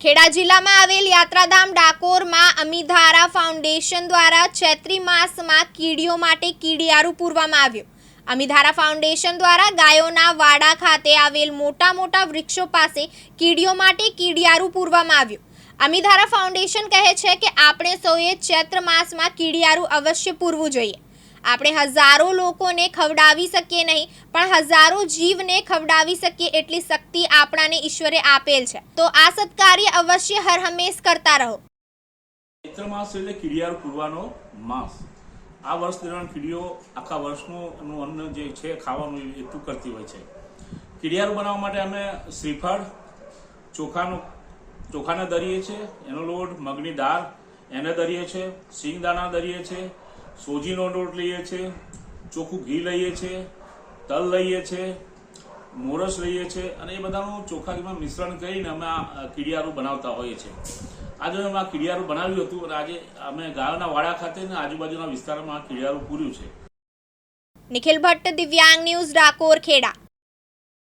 ખેડા જિલ્લામાં આવેલ યાત્રાધામ ડાકોરમાં અમીધારા ફાઉન્ડેશન દ્વારા ચૈત્રી માસમાં કીડીઓ માટે કીડિયારું પૂરવામાં આવ્યું. અમીધારા ફાઉન્ડેશન દ્વારા ગાયોના વાડા ખાતે આવેલ મોટા મોટા વૃક્ષો પાસે કીડીઓ માટે કીડિયારું પૂરવામાં આવ્યું. અમીધારા ફાઉન્ડેશન કહે છે કે આપણે સૌએ ચૈત્ર માસમાં કીડિયારું અવશ્ય પૂરવું જોઈએ. આપણે હજારો લોકોને ખવડાવી શકીએ નહીં, પણ હજારો જીવને ખવડાવી શકીએ એટલી શક્તિ આપણાને ઈશ્વરે આપેલ છે. તો આ સત્કાર્ય અવશ્ય હર હંમેશ કરતા રહો. ચૈત્ર માસ એટલે કીડિયાર પૂરવાનો માસ. આ વર્ષ દરમિયાન કીડીઓ આખા વર્ષનું અન્ન જે છે ખાવાનું એટલું કરતી હોય છે. કીડિયારું બનાવવા માટે અમે શ્રીફળ, ચોખાનું, ચોખાને દરીએ છે, એનો લોટ, મગની દાળ, એને દરીએ છે, સિંગદાણા દરીએ છે સોજીનો લોટ લઈએ છીએ ચોખ્ખું ઘી લઈએ છીએ તલ લઈએ છીએ મોરસ લઈએ છીએ અને એ બધાનું ચોખ્ખા ઘીમાં મિશ્રણ કરીને અમે આ કીડિયારું બનાવતા હોઈએ છીએ. આજે અમે આ કીડિયારું બનાવ્યું હતું અને આજે અમે ગાયોના વાડા ખાતે આજુબાજુના વિસ્તારમાં આ કીડિયારું પૂર્યું છે. નિખિલ ભટ્ટ, દિવ્યાંગ ન્યૂઝ, ડાકોર, ખેડા.